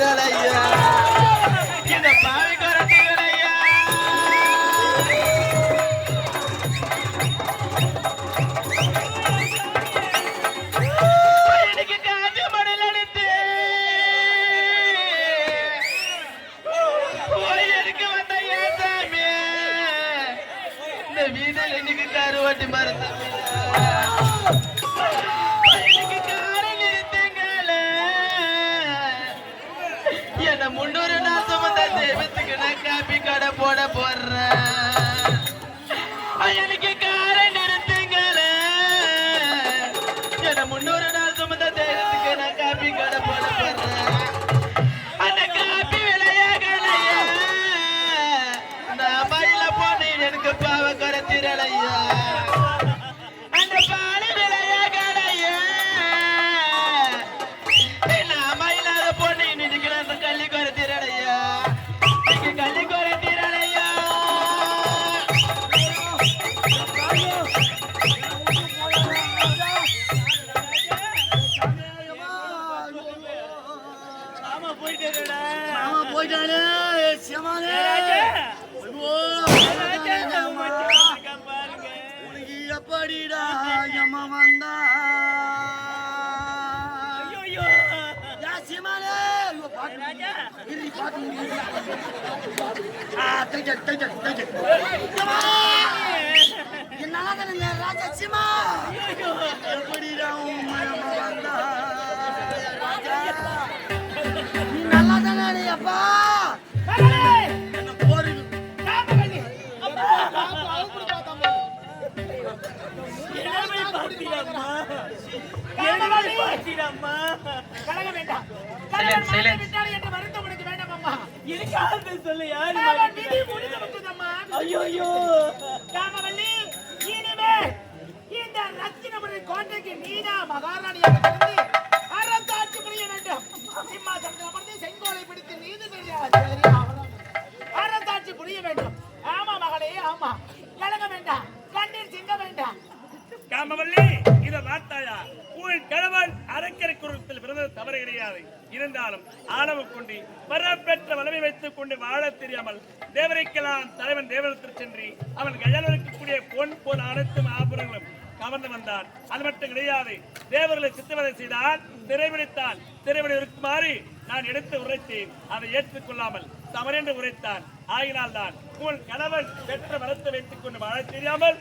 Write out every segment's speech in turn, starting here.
குறத்திரலையா இந்த இந்த ராஜா சியமா எப்படிடா உன் மயமா வந்தா ராஜா நீ நல்லா தானே அப்பா என்ன போரு Silence, silence. கோட்டைக்கு நீதா மகாராணியாக இருந்து அரசாட்சி புரிய வேண்டும். சிம்மாசனத்தில் அமர்ந்து செங்கோலை பிடித்து நீதிபதி அரசாட்சி புரிய வேண்டும். ஆமா மகளே ஆமா. கலங்க வேண்டாம். கண்ணீர் சிந்த வேண்டாம். காமவல்லி இத பார்த்தாயா? உன் அரக்கரை குரத்தில் பிறந்தது தவறு கிடையாது. இருந்தாலும் ஆணவ கொண்டு வரப்பெற்ற வளமை வைத்துக் கொண்டு வாழத் தெரியாமல் தேவரைக்கெல்லாம் தலைவன் தேவனத்தில் சென்று அவன் கையால் இருக்கக்கூடிய பொன் போல் அனைத்து ஆபரணங்களும் கவர்ந்து வந்தான். அது மட்டும் கிடையாது தேவர்களை சித்தவதை செய்தான் சிறைபிடித்தான் சிறைபிடி இருக்குமாறு நான் எடுத்து உரைத்தேன். அதை ஏற்றுக்கொள்ளாமல் தவறென்று உரைத்தான். ஆகினால் தான் உன் கணவன் பெற்ற வரத்தை வைத்துக் கொண்டு வாழ தெரியாமல்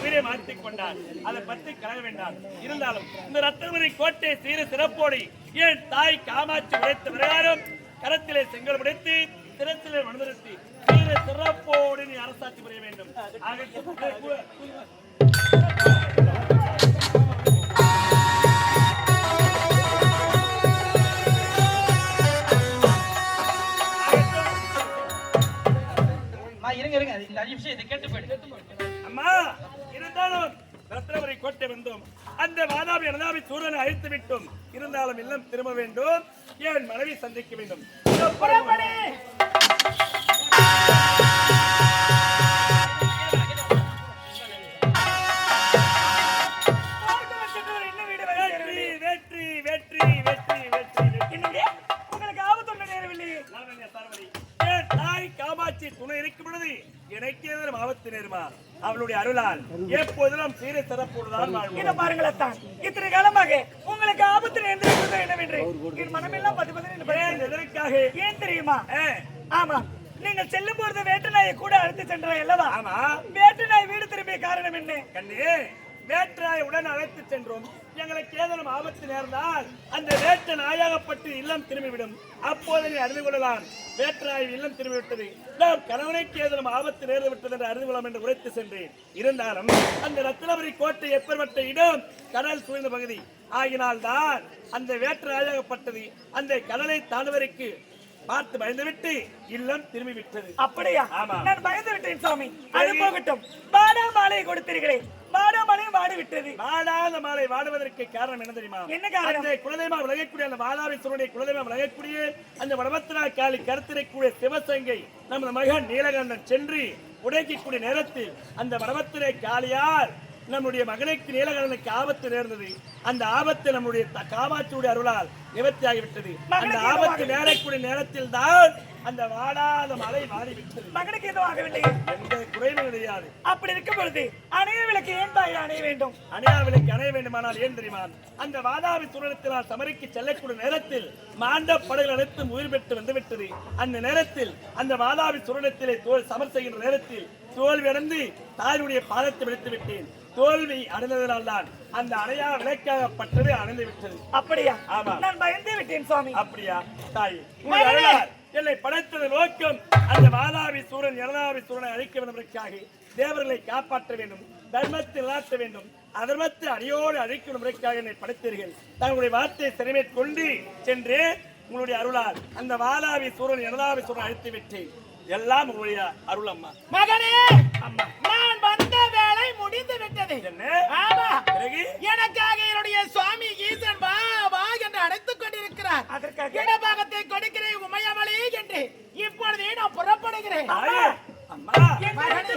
உயிரை மாற்றிக் கொண்டான் அதை பற்றி கலக வேண்டாம். இருந்தாலும் இந்த ரத்தனமணி கோட்டை சீர சிறப்போடு என் தாய் காமாட்சி உடைத்த பிரகாரம் கரத்திலே செங்கல் உடைத்து சிரத்திலே மனதிருத்தி சீர சிறப்போடு நீ அரசாட்சி புரிய வேண்டும். இருங்க இருங்க. இந்த அஞ்சு நிமிஷம் இதை கேட்டு போயிடு. அம்மா இருந்தாலும் ரத்னபுரி கோட்டை வந்தோம். அந்த வாதாபி அனதாபி சூரனை அழித்து விட்டோம். இருந்தாலும் இல்லம் திரும்ப வேண்டும். என் மனைவி சந்திக்க வேண்டும்? அவளுடைய அருளால் எப்போதிலும் சீர சிறப்போடுதான் இத வாழ்வோம். பாருங்களேன் தான் இத்தனை காலமாக உங்களுக்கு ஆபத்து நேர்ந்திருக்கிறது என்னவென்று? என் மனமெல்லாம் பதி பதி எதற்காக? ஏன் தெரியுமா? ஆமா. நீங்கள் செல்லும் பொழுது வேட்டு நாயை கூட அழைத்து சென்றாய் அல்லவா? ஆமா. வேட்டு நாய் வீடு திரும்பிய காரணம் என்ன? கண்ணே வேற்றாய் உடன் அழைத்து சென்றோம். எங்களுக்கு ஏதேனும் ஆபத்து நேர்ந்தால் அந்த வேற்ற நாயாகப்பட்டு இல்லம் திரும்பிவிடும். அப்போது நீ அறிந்து கொள்ளலாம் வேற்றாய் இல்லம் திரும்பிவிட்டது. நாம் கணவனுக்கு ஏதேனும் ஆபத்து நேர்ந்து விட்டது என்று அறிந்து கொள்ளலாம் என்று உரைத்து சென்றேன். இருந்தாலும் அந்த ரத்னபுரி கோட்டை எப்பேற்பட்ட இடம் கடல் சூழ்ந்த பகுதி. ஆகினால்தான் அந்த வேற்ற நாயாகப்பட்டது. அந்த கடலை தாண்டுவதற்கு பார்த்து பயந்துவிட்டு இல்லம் திரும்பி விட்டது அப்படியா? ஆமா. நான் பயந்து விட்டேன் சாமி அது போகட்டும். வாடா மாலையை கொடுத்தீர்களே. மாலையை வாடி விட்டது வாடாத மாலை வாடுவதற்கு காரணம் என்ன தெரியுமா என்ன காரணம்? அந்த குலதெய்வமா விலகக்கூடிய அந்த வாழாவிசுவனுடைய குலதெய்வம் விலகக்கூடிய அந்த வடபத்திரா காளி கருத்திரைக்கூடிய சிவசங்கை நமது மகன் நீலகண்டன் சென்று உடைக்கக்கூடிய நேரத்தில் அந்த வடபத்திரை காளியார் நம்முடைய மகனுக்கு நீலகண்டனுக்கு ஆபத்து நேர்ந்தது. அந்த ஆபத்து நம்முடைய காமாட்சியுடைய அருளால் நிவர்த்தி ஆகிவிட்டது அந்த ஆபத்து நேரக்கூடிய நேரத்தில் தான் அந்த வாடாத மலை வாடிவிட்டது மகனுக்கு எதுவும் ஆகவில்லை எந்த குறைவும் கிடையாது அப்படி இருக்கும் பொழுது அணைய விளக்கு ஏன் தாய் அணைய வேண்டும்? அணையாவிலைக்கு அணைய வேண்டுமானால் ஏன் தெரியுமா? அந்த வாதாபி சுரணத்தினால் சமரிக்கு செல்லக்கூடிய நேரத்தில் மாண்ட படைகள் அனைத்தும் உயிர் பெற்று வந்துவிட்டது. அந்த நேரத்தில் அந்த வாதாபி சுரணத்திலே தோல் சமர் செய்கின்ற நேரத்தில் தோல்வி அடைந்து தாயுடைய பாதத்தை விடுத்து விட்டேன். தோல்வி அடைந்ததனால் தான் அந்த அணையா விளக்காகப்பட்டது அணைந்து விட்டது. அப்படியா? ஆமா. நான் பயந்தே விட்டேன் சுவாமி. அப்படியா? தாய் என்னை படைத்தது நோக்கம் அந்த வாதாபி சூரன் இளதாபி சூரனை அழிக்க வேண்டுவதற்காக தேவர்களை காப்பாற்ற வேண்டும் தர்மத்தை நிலாட்ட வேண்டும் அதர்மத்தை அடியோடு அழிக்க வேண்டுவதற்காக என்னை படைத்தீர்கள். தங்களுடைய வார்த்தையை சிறைமேற் கொண்டு சென்று உங்களுடைய அருளால் அந்த வாதாபி சூரன் இளதாபி சூரனை அழித்து விட்டேன். எல்லாம் உங்களுடைய அருள் அம்மா. மகனே! அம்மா. நான் வந்த வேலை முடிந்து விட்டது. என்ன? ஆமா. பிறகு? எனக்காக என்னுடைய சுவாமி ஈசன் வா வா என்று அழைத்துக் கொண்டிருக்கிறார். அதற்காக? இடபாகத்தை கொடுக்கிறேன் உமையவளே என்று இப்பொழுதே நான் புறப்படுகிறேன். அம்மா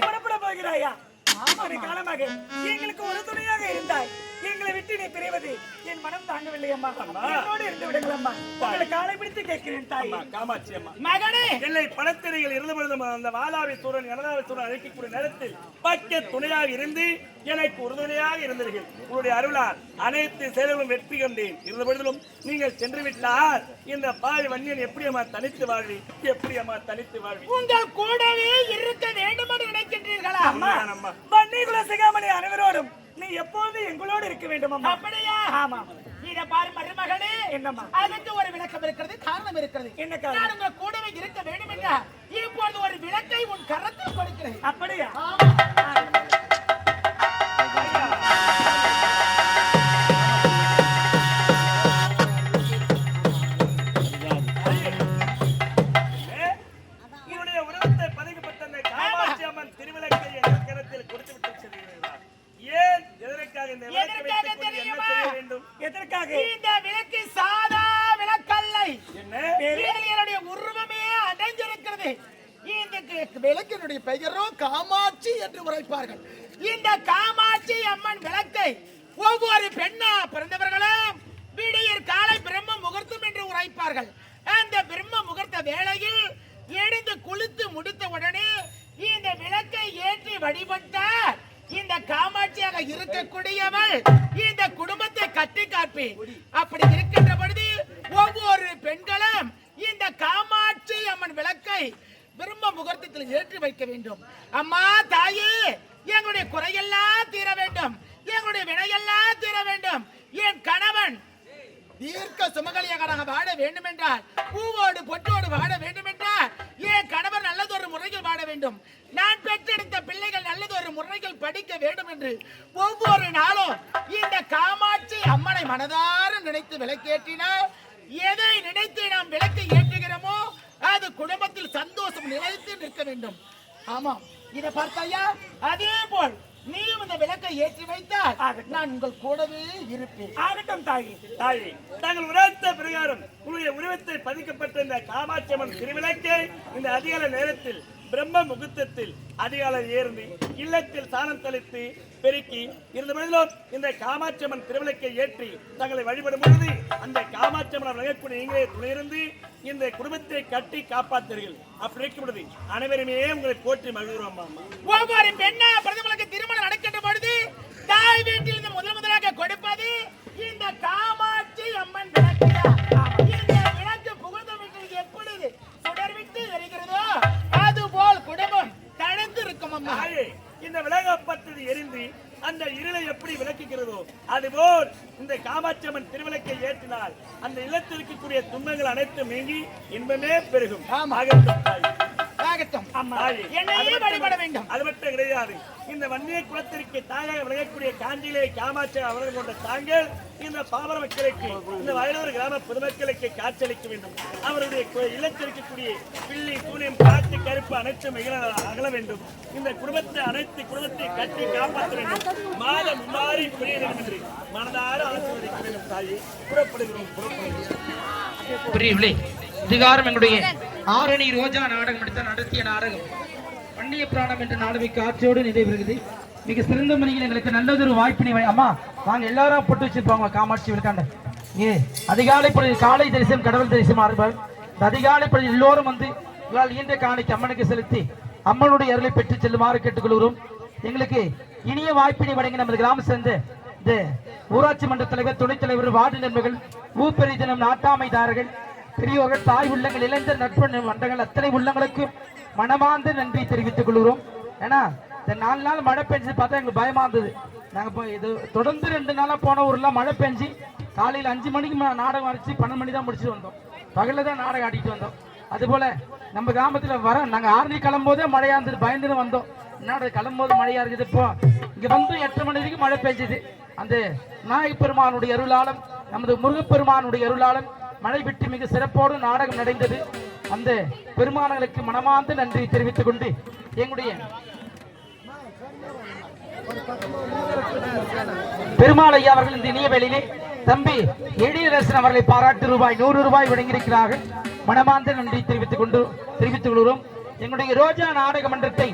புறப்பட போகிறாயா? ஆமாடி காலமாக எங்களுக்கு ஒரு துணையாக இருந்தாய். எங்களை விட்டு நீ பிரிவது என் மனம் தாங்கவில்லை அம்மா. என்னோடு இருந்து விடுங்கள் அம்மா. உங்களை காலை பிடித்து கேட்கிறேன் தாய். காமாட்சி அம்மா. மகனே! என்னை படத்திரையில் இருந்த பொழுதும் அந்த வாதாவி சூரன் எனதாவி சூரன் அழைக்கக்கூடிய நேரத்தில் பக்க துணையாக இருந்து எனக்கு உறுதுணையாக இருந்தீர்கள். உங்களுடைய அருளால் அனைத்து செயல்களும் வெற்றி கண்டேன். இருந்த பொழுதிலும் நீங்கள் சென்று விட்டால் இந்த பாய் வன்னியன் எப்படி அம்மா தனித்து வாழ்வி? எப்படி அம்மா தனித்து வாழ்வி? உங்கள் கூடவே இருக்க வேண்டும் என்று நினைக்கின்றீர்களா? அம்மா. அம்மா வன்னிகுல சிகாமணி அனைவரோடும் நீ எப்போது எங்களோடு இருக்க வேண்டும் அம்மா? அப்படியா? ஆமா. இத பாரு மருமகனே. என்னம்மா? அதுக்கு ஒரு விளக்கம் இருக்கிறது காரணம் இருக்கிறது. என்ன காரணம்? கூடவே இருக்க வேண்டும் என்றால் இப்பொழுது ஒரு விளக்கை உன் கரத்தில் கொடுக்கிறேன். அப்படியா? ஏ, வேளையில் எழுந்து குளித்து முடித்த உடனே இந்த விளக்கை ஏற்றி வழிபட்டார். இந்த காமாட்சியாக இருக்கக்கூடியவள் இந்த குடும்பத்தை கட்டி காப்பி அப்படி இருக்கின்ற பொழுது ஒவ்வொரு பெண்களும் இந்த காமாட்சி அம்மன் விளக்கை பிரம்ம முகூர்த்தத்தில் ஏற்றி வைக்க வேண்டும். அம்மா தாயே எங்களுடைய குறையெல்லாம் தீர வேண்டும். எங்களுடைய வினையெல்லாம் தீர வேண்டும். என் கணவன் தீர்க்க சுமகலியாக வாழ வேண்டும் என்றால் பூவோடு பொட்டோடு வாழ வேண்டும் என்றால் என் கணவர் நல்லதொரு முறையில் வாழ வேண்டும்? நான் பெற்றெடுத்த பிள்ளைகள் நல்லதொரு முறையில் படிக்க வேண்டும் என்று ஒவ்வொரு நாளும் இந்த காமாட்சி அம்மனை மனதார நினைத்து விளக்கேற்றினால் எதை நினைத்து நாம் விளக்கை ஏற்றுகிறோமோ அது குடும்பத்தில் சந்தோஷம் நிலைத்து நிற்க வேண்டும். ஆமாம். இதை பார்த்தாயா? அதே போல் நீயும் இந்த விளக்கை ஏற்றி வைத்தால் நான் உங்கள் கூடவே இருப்பேன். ஆகட்டும் தாயி. தாயே தாங்கள் உரைத்த பிரகாரம் உங்களுடைய உருவத்தை பதிக்கப்பட்ட இந்த காமாட்சி அம்மன் திருவிளக்கை இந்த அதிகால நேரத்தில் பிரம்ம முகூர்த்தத்தில் அதிகாலை ஏறி இல்லத்தில் சாணம் தெளித்து பெருக்கி இருந்த பொழுதிலும் இந்த காமாட்சி அம்மன் திருவிளக்கை ஏற்றி தங்களை வழிபடும் பொழுது அந்த காமாட்சி அம்மன் வழங்கக்கூடிய நீங்களே துணையிருந்து இந்த குடும்பத்தை கட்டி காப்பாத்தீர்கள் அப்படி இருக்கும் பொழுது அனைவருமே உங்களை போற்றி மகிழ்கிறோம் அம்மா ஒவ்வொரு பெண்ணா பிரதமருக்கு திருமணம் நடக்கின்ற பொழுது தாய் வீட்டில் இருந்து முதல் முதலாக கொடுப்பது இந்த காமாட்சி அம்மன் நடக்கிறார் விலகப்பட்டது எரிந்து அந்த இரு இருளை எப்படி விளக்குகிறதோ அதுபோல் இந்த காமாட்சி அம்மன் திருவிளக்கை ஏற்றினால் அந்த இல்லத்தில் இருக்கக்கூடிய துன்பங்கள் அனைத்தும் நீங்கி இன்பமே பெருகும் ஆமா. என்னையே வழிபட வேண்டும். அது மட்டும் கிடையாது. இந்த வன்னிய குலத்திற்கு தாயாக விளங்கக்கூடிய காஞ்சியிலே காமாட்சி அவர்கள் கொண்ட தாங்கள் இந்த பாமர மக்களுக்கு இந்த வயலூர் கிராம பொதுமக்களுக்கு காட்சியளிக்க வேண்டும். அவருடைய இல்லத்தில் இருக்கக்கூடிய பில்லி சூனியம் காட்டு கருப்பு அனைத்தும் அகல வேண்டும். இந்த குடும்பத்தை அனைத்து குடும்பத்தை கட்டி காப்பாற்ற வேண்டும். மாதம் முன்னாடி புரிய வேண்டும் என்று மனதார ஆசீர்வதிக்க வேண்டும் தாயே. புறப்படுகிறோம் புறப்படுகிறோம். புரியவில்லை. இதுகாரம் எங்களுடைய ஆரணி ரோஜா நாடகம் எடுத்த நடத்திய நாடகம். பண்டிய பிராணம் என்ற நாடகம் காட்சியோடு நிறைவேறுகிறது. மிக சிறந்த முறையில் எங்களுக்கு நல்லதொரு வாய்ப்பினை அம்மா நாங்கள் எல்லாரும் போட்டு வச்சிருப்பாங்க காமாட்சி விழுக்காண்ட ஏ அதிகாலை பொழுது காலை தரிசனம் கடவுள் தரிசனம் ஆரம்பம் அதிகாலை பொழுது எல்லோரும் வந்து உங்களால் இயன்ற காணிக்கு அம்மனுக்கு செலுத்தி அம்மனுடைய அருளை பெற்று செல்லுமாறு கேட்டுக்கொள்கிறோம். எங்களுக்கு இனிய வாய்ப்பினை வழங்கி நமது கிராம சேர்ந்த இந்த ஊராட்சி மன்ற தலைவர் துணைத் தலைவர் வார்டு நண்பர்கள் ஊப்பெரி தினம் நாட்டாமைதாரர்கள் பெரியோர்கள் தாய் உள்ளங்கள் இளைஞர் நட்பு மன்றங்கள் அத்தனை உள்ளங்களுக்கும் மனமார்ந்த நன்றி தெரிவித்துக் கொள்கிறோம். ஏன்னா இந்த நாலு நாள் மழை பெஞ்சு பார்த்தா எங்களுக்கு பயமா இருந்தது. நாங்கள் போய் இது தொடர்ந்து ரெண்டு நாளாக போன ஊர்லாம் மழை பெஞ்சு காலையில் அஞ்சு மணிக்கு நாடகம் அடிச்சு பன்னெண்டு மணி தான் முடிச்சுட்டு வந்தோம். பகலில் தான் நாடகம் ஆடிட்டு வந்தோம். அதுபோல் நம்ம கிராமத்தில் வர நாங்க ஆரணி கிளம்போதே மழையாக இருந்தது பயந்துன்னு வந்தோம். என்னோட கிளம்போது மழையாக இருக்குது இப்போ இங்கே வந்து எட்டு மணி வரைக்கும் மழை பெஞ்சது. அந்த நாயக் பெருமானுடைய அருளாளம் நமது முருகப்பெருமானுடைய அருளாலும் மழை விட்டு மிக சிறப்போடு நாடகம் நடைந்தது. அந்த பெருமானங்களுக்கு மனமார்ந்த நன்றி தெரிவித்துக் கொண்டு எங்களுடைய பெருமாள் ஐயா அவர்கள் இந்த இனிய வேலையிலே தம்பி எழிலரசன் அவர்களை பாராட்டு ரூபாய் நூறு ரூபாய் வழங்கியிருக்கிறார்கள். மனமார்ந்த நன்றி தெரிவித்துக் கொண்டு தெரிவித்துக் கொள்கிறோம். எங்களுடைய ரோஜா நாடக மன்றத்தை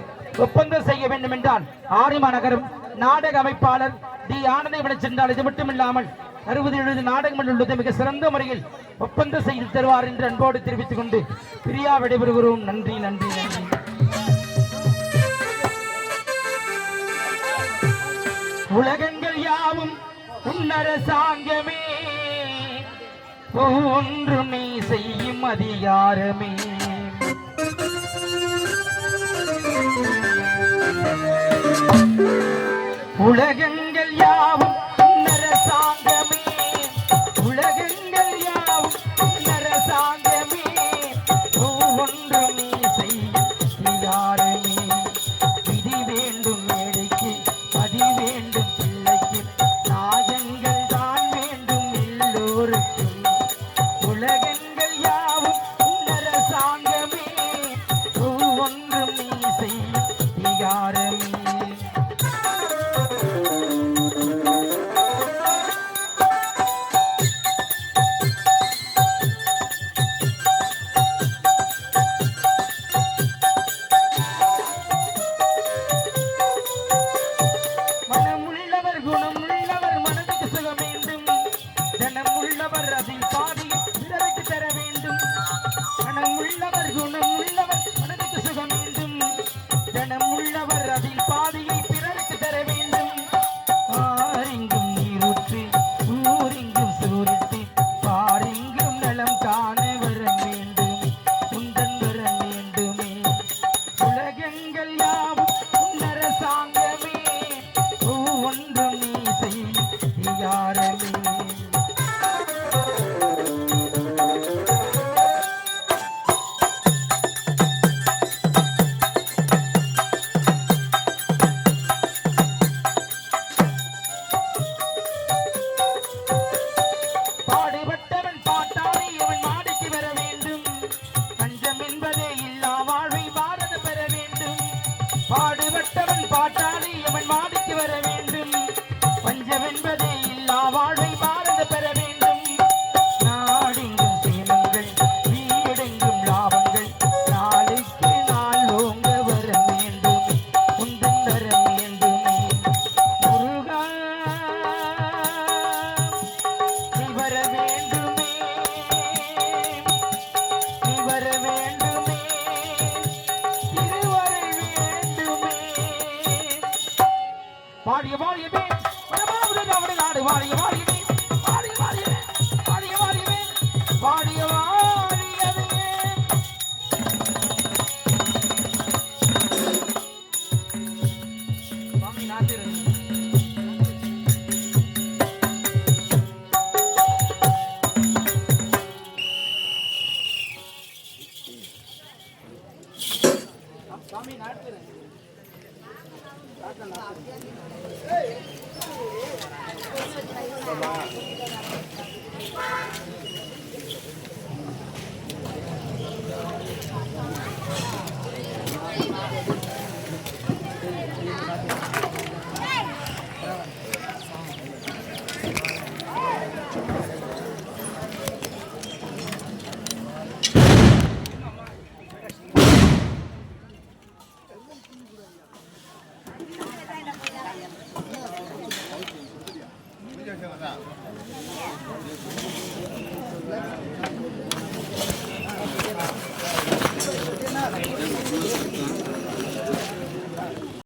ஒப்பந்தம் செய்ய வேண்டும் என்றால் ஆரிமா நகரம் நாடக அமைப்பாளர் டி ஆனந்தை சென்றால் இது மட்டுமில்லாமல் அறுபது எழுபது நாடகங்கள் உள்ளது மிக சிறந்த முறையில் ஒப்பந்தம் செய்து தருவார் என்று அன்போடு தெரிவித்துக் கொண்டு பிரியா விடைபெறுகிறோம். நன்றி நன்றி நன்றி. உலகங்கள் யாவும் உன்னரசாங்கமே ஒன்றுமே செய்யும் அதிகாரமே. உலகங்கள்